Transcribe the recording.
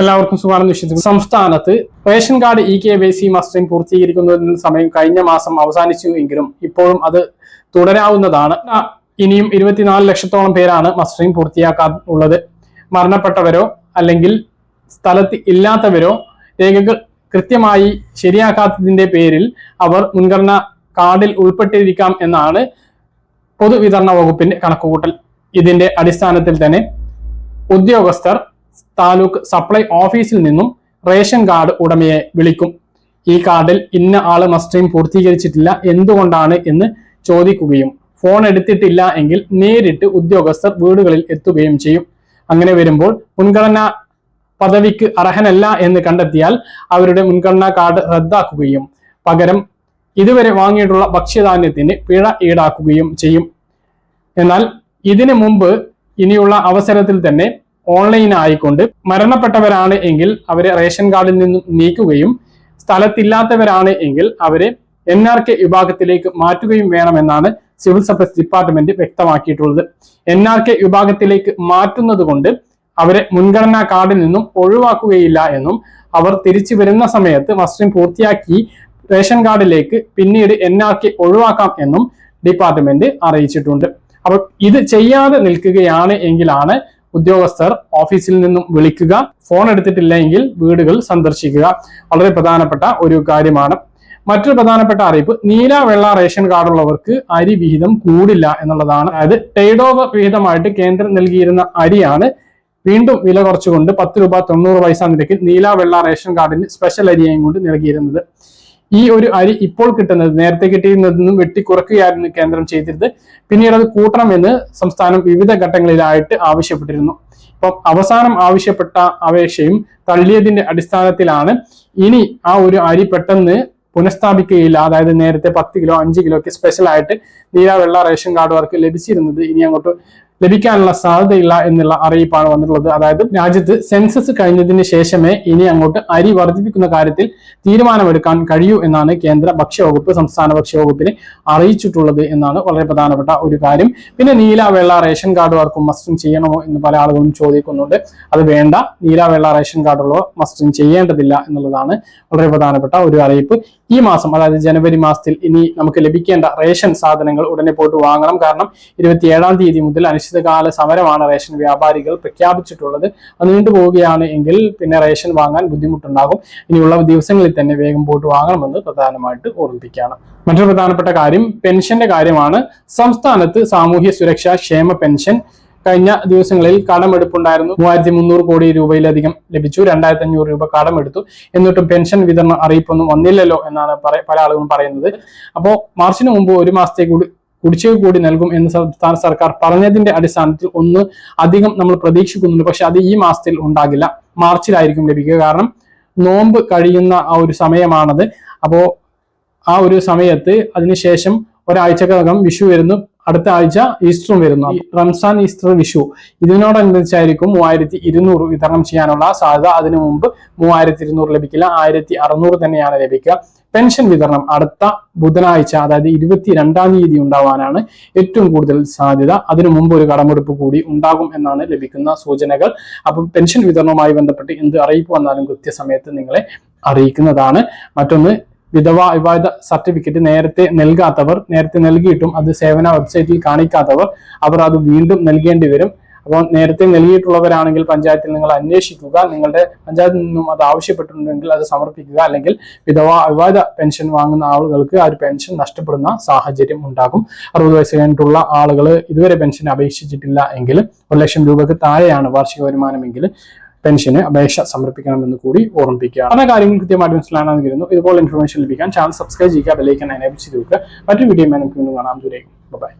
എല്ലാവർക്കും സുഖമാണെന്ന് വിശ്വസിക്കുന്നു. സംസ്ഥാനത്ത് ration card e K Y C mustering പൂർത്തീകരിക്കുന്നതിന് സമയം കഴിഞ്ഞ മാസം അവസാനിച്ചു എങ്കിലും ഇപ്പോഴും അത് തുടരാവുന്നതാണ്. ഇനിയും ഇരുപത്തിനാല് ലക്ഷത്തോളം പേരാണ് മസ്റ്ററിംഗ് പൂർത്തിയാക്കാൻ ഉള്ളത്. മരണപ്പെട്ടവരോ അല്ലെങ്കിൽ സ്ഥലത്ത് ഇല്ലാത്തവരോ രേഖകൾ കൃത്യമായി ശരിയാക്കാത്തതിന്റെ പേരിൽ അവർ മുൻഗണന കാർഡിൽ ഉൾപ്പെട്ടിരിക്കാം എന്നാണ് പൊതുവിതരണ വകുപ്പിന്റെ കണക്കുകൂട്ടൽ. ഇതിന്റെ അടിസ്ഥാനത്തിൽ തന്നെ ഉദ്യോഗസ്ഥർ താലൂക്ക് സപ്ലൈ ഓഫീസിൽ നിന്നും റേഷൻ കാർഡ് ഉടമയെ വിളിക്കും. ഈ കാർഡിൽ ഇന്ന ആൾ മസ്റ്ററിംഗ് പൂർത്തീകരിച്ചിട്ടില്ല എന്തുകൊണ്ടാണ് എന്ന് ചോദിക്കുകയും ഫോൺ എടുത്തിട്ടില്ല എങ്കിൽ നേരിട്ട് ഉദ്യോഗസ്ഥർ വീടുകളിൽ എത്തുകയും ചെയ്യും. അങ്ങനെ വരുമ്പോൾ മുൻഗണനാ പദവിക്ക് അർഹനല്ല എന്ന് കണ്ടെത്തിയാൽ അവരുടെ മുൻഗണനാ കാർഡ് റദ്ദാക്കുകയും പകരം ഇതുവരെ വാങ്ങിയിട്ടുള്ള ഭക്ഷ്യധാന്യത്തിന് പിഴ ഈടാക്കുകയും ചെയ്യും. എന്നാൽ ഇതിനു മുമ്പ് ഇനിയുള്ള അവസരത്തിൽ തന്നെ ഓൺലൈൻ ആയിക്കൊണ്ട് മരണപ്പെട്ടവരാണ് എങ്കിൽ അവരെ റേഷൻ കാർഡിൽ നിന്നും നീക്കുകയും സ്ഥലത്തില്ലാത്തവരാണ് എങ്കിൽ അവരെ എൻ ആർ കെ വിഭാഗത്തിലേക്ക് മാറ്റുകയും വേണമെന്നാണ് സിവിൽ സപ്ലൈസ് ഡിപ്പാർട്ട്മെന്റ് വ്യക്തമാക്കിയിട്ടുള്ളത്. എൻ ആർ കെ വിഭാഗത്തിലേക്ക് മാറ്റുന്നത് കൊണ്ട് അവരെ മുൻഗണനാ കാർഡിൽ നിന്നും ഒഴിവാക്കുകയില്ല എന്നും അവർ തിരിച്ചു വരുന്ന സമയത്ത് മസ്റ്ററിംഗ് പൂർത്തിയാക്കി റേഷൻ കാർഡിലേക്ക് പിന്നീട് എൻ ആർ കെ ഒഴിവാക്കാം എന്നും ഡിപ്പാർട്ട്മെന്റ് അറിയിച്ചിട്ടുണ്ട്. അപ്പോൾ ഇത് ചെയ്യാതെ നിൽക്കുകയാണ് എങ്കിലാണ് ഉദ്യോഗസ്ഥർ ഓഫീസിൽ നിന്നും വിളിക്കുക ഫോൺ എടുത്തിട്ടില്ലെങ്കിൽ വീടുകൾ സന്ദർശിക്കുക. വളരെ പ്രധാനപ്പെട്ട ഒരു കാര്യമാണ്. മറ്റൊരു പ്രധാനപ്പെട്ട അറിയിപ്പ് നീല വെള്ള റേഷൻ കാർഡുള്ളവർക്ക് അരി വിഹിതം കൂടില്ല എന്നുള്ളതാണ്. അതായത് ടൈഡ് ഓവർ വിഹിതമായിട്ട് കേന്ദ്രം നൽകിയിരുന്ന അരിയാണ്. വീണ്ടും വില കുറച്ചുകൊണ്ട് പത്ത് രൂപ തൊണ്ണൂറ് പൈസ നിരക്കിൽ നീല വെള്ള റേഷൻ കാർഡിന് സ്പെഷ്യൽ അരിയായും കൊണ്ട് നൽകിയിരുന്നത്. ഈ ഒരു അരി ഇപ്പോൾ കിട്ടുന്നത് നേരത്തെ കിട്ടിയിരുന്നതിൽ നിന്നും വെട്ടിക്കുറക്കുകയായിരുന്നു കേന്ദ്രം ചെയ്തിരുന്നത്. പിന്നീട് അത് കൂട്ടണമെന്ന് സംസ്ഥാനം വിവിധ ഘട്ടങ്ങളിലായിട്ട് ആവശ്യപ്പെട്ടിരുന്നു. ഇപ്പം അവസാനം ആവശ്യപ്പെട്ട അപേക്ഷയും തള്ളിയതിന്റെ അടിസ്ഥാനത്തിലാണ് ഇനി ആ ഒരു അരി പെട്ടെന്ന് പുനഃസ്ഥാപിക്കുകയില്ല. അതായത് നേരത്തെ പത്ത് കിലോ അഞ്ച് കിലോ ഒക്കെ സ്പെഷ്യൽ ആയിട്ട് നീല വെള്ള റേഷൻ കാർഡുകാർക്ക് ലഭിച്ചിരുന്നത്. ഇനി അങ്ങോട്ട് ലഭിക്കാനുള്ള സാധ്യതയില്ല എന്നുള്ള അറിയിപ്പാണ് വന്നിട്ടുള്ളത്. അതായത് രാജ്യത്ത് സെൻസസ് കഴിഞ്ഞതിന് ശേഷമേ ഇനി അങ്ങോട്ട് അരി വർദ്ധിപ്പിക്കുന്ന കാര്യത്തിൽ തീരുമാനമെടുക്കാൻ കഴിയൂ എന്നാണ് കേന്ദ്ര ഭക്ഷ്യവകുപ്പ് സംസ്ഥാന ഭക്ഷ്യവകുപ്പിനെ അറിയിച്ചിട്ടുള്ളത് എന്നാണ് വളരെ പ്രധാനപ്പെട്ട ഒരു കാര്യം. പിന്നെ നീല വെള്ള റേഷൻ കാർഡുകാർക്കും മസ്റ്റും ചെയ്യണമോ എന്ന് പല ആളുകളും ചോദിക്കുന്നുണ്ട്. അത് വേണ്ട. നീല വെള്ള റേഷൻ കാർഡുള്ളവർ മസ്റ്റും ചെയ്യേണ്ടതില്ല എന്നുള്ളതാണ് വളരെ പ്രധാനപ്പെട്ട ഒരു അറിയിപ്പ്. ഈ മാസം അതായത് ജനുവരി മാസത്തിൽ ഇനി നമുക്ക് ലഭിക്കേണ്ട റേഷൻ സാധനങ്ങൾ ഉടനെ പോയിട്ട് വാങ്ങണം. കാരണം ഇരുപത്തിയേഴാം തീയതി മുതൽ അനിശ്ചിതകാല സമരമാണ് റേഷൻ വ്യാപാരികൾ പ്രഖ്യാപിച്ചിട്ടുള്ളത്. അത് നീണ്ടു പോവുകയാണ് എങ്കിൽ പിന്നെ റേഷൻ വാങ്ങാൻ ബുദ്ധിമുട്ടുണ്ടാകും. ഇനിയുള്ള ദിവസങ്ങളിൽ തന്നെ വേഗം പോയിട്ട് വാങ്ങണമെന്ന് പ്രധാനമായിട്ട് ഓർമ്മിപ്പിക്കുകയാണ്. മറ്റൊരു പ്രധാനപ്പെട്ട കാര്യം പെൻഷന്റെ കാര്യമാണ്. സംസ്ഥാനത്ത് സാമൂഹ്യ സുരക്ഷാ ക്ഷേമ പെൻഷൻ കഴിഞ്ഞ ദിവസങ്ങളിൽ കടമെടുപ്പുണ്ടായിരുന്നു. മൂവായിരത്തി മുന്നൂറ് കോടി രൂപയിലധികം ലഭിച്ചു. രണ്ടായിരത്തി അഞ്ഞൂറ് രൂപ കടമെടുത്തു. എന്നിട്ടും പെൻഷൻ വിതരണ അറിയിപ്പൊന്നും വന്നില്ലല്ലോ എന്നാണ് പല ആളുകളും പറയുന്നത്. അപ്പോൾ മാർച്ചിന് മുമ്പ് ഒരു മാസത്തെ കൂടി കുടിശ്ശിക കൂടി നൽകും എന്ന് സംസ്ഥാന സർക്കാർ പറഞ്ഞതിന്റെ അടിസ്ഥാനത്തിൽ ഒന്ന് അധികം നമ്മൾ പ്രതീക്ഷിക്കുന്നുണ്ട്. പക്ഷെ അത് ഈ മാസത്തിൽ ഉണ്ടാകില്ല. മാർച്ചിലായിരിക്കും ലഭിക്കുക. കാരണം നോമ്പ് കഴിയുന്ന ആ ഒരു സമയമാണത്. അപ്പോ ആ ഒരു സമയത്ത് അതിനുശേഷം ഒരാഴ്ചക്കകം വിഷു വരുന്നു. അടുത്ത ആഴ്ച ഈസ്റ്ററും വരുന്നു. റംസാൻ ഈസ്റ്റർ വിഷു ഇതിനോടനുബന്ധിച്ചായിരിക്കും മൂവായിരത്തി ഇരുന്നൂറ് വിതരണം ചെയ്യാനുള്ള സാധ്യത. അതിനു മുമ്പ് മൂവായിരത്തി ഇരുന്നൂറ് ലഭിക്കില്ല ആയിരത്തി അറുന്നൂറ് തന്നെയാണ് ലഭിക്കുക. പെൻഷൻ വിതരണം അടുത്ത ബുധനാഴ്ച അതായത് ഇരുപത്തി രണ്ടാം തീയതി ഉണ്ടാവാനാണ് ഏറ്റവും കൂടുതൽ സാധ്യത. അതിനു മുമ്പ് ഒരു കടമെടുപ്പ് കൂടി ഉണ്ടാകും എന്നാണ് ലഭിക്കുന്ന സൂചനകൾ. അപ്പം പെൻഷൻ വിതരണവുമായി ബന്ധപ്പെട്ട് എന്ത് അറിയിപ്പ് വന്നാലും കൃത്യസമയത്ത് നിങ്ങളെ അറിയിക്കുന്നതാണ്. മറ്റൊന്ന് വിധവ വിവാദ സർട്ടിഫിക്കറ്റ് നേരത്തെ നൽകാത്തവർ നേരത്തെ നൽകിയിട്ടും അത് സേവന വെബ്സൈറ്റിൽ കാണിക്കാത്തവർ അവർ അത് വീണ്ടും നൽകേണ്ടി വരും. അപ്പോൾ നേരത്തെ നൽകിയിട്ടുള്ളവരാണെങ്കിൽ പഞ്ചായത്തിൽ നിങ്ങൾ അന്വേഷിക്കുക. നിങ്ങളുടെ പഞ്ചായത്തിൽ നിന്നും അത് ആവശ്യപ്പെട്ടിട്ടുണ്ടെങ്കിൽ അത് സമർപ്പിക്കുക. അല്ലെങ്കിൽ വിധവ വിവാദ പെൻഷൻ വാങ്ങുന്ന ആളുകൾക്ക് ആ ഒരു പെൻഷൻ നഷ്ടപ്പെടുന്ന സാഹചര്യം ഉണ്ടാകും. അറുപത് വയസ്സ് കഴിഞ്ഞിട്ടുള്ള ആളുകൾ ഇതുവരെ പെൻഷൻ അപേക്ഷിച്ചിട്ടില്ല എങ്കിൽ ഒരു ലക്ഷം രൂപയ്ക്ക് താഴെയാണ് വാർഷിക വരുമാനമെങ്കിൽ പെൻഷന് അപേക്ഷ സമർപ്പിക്കണമെന്ന് കൂടി ഓർമ്മിപ്പിക്കുക പല കാര്യങ്ങൾ കൃത്യമായിട്ട് മനസ്സിലാണെന്ന് കരുതുന്നു. ഇതുപോലെ ഇൻഫർമേഷൻ ലഭിക്കാൻ ചാനൽ സബ്സ്ക്രൈബ് ചെയ്യുക ബെല്ലൈക്കൻ എനേബിൾ ചെയ്ത് വെക്കുക. മറ്റൊരു വീഡിയോ നമുക്ക് വീണ്ടും കാണാം. ദൂരേക്കും ബൈ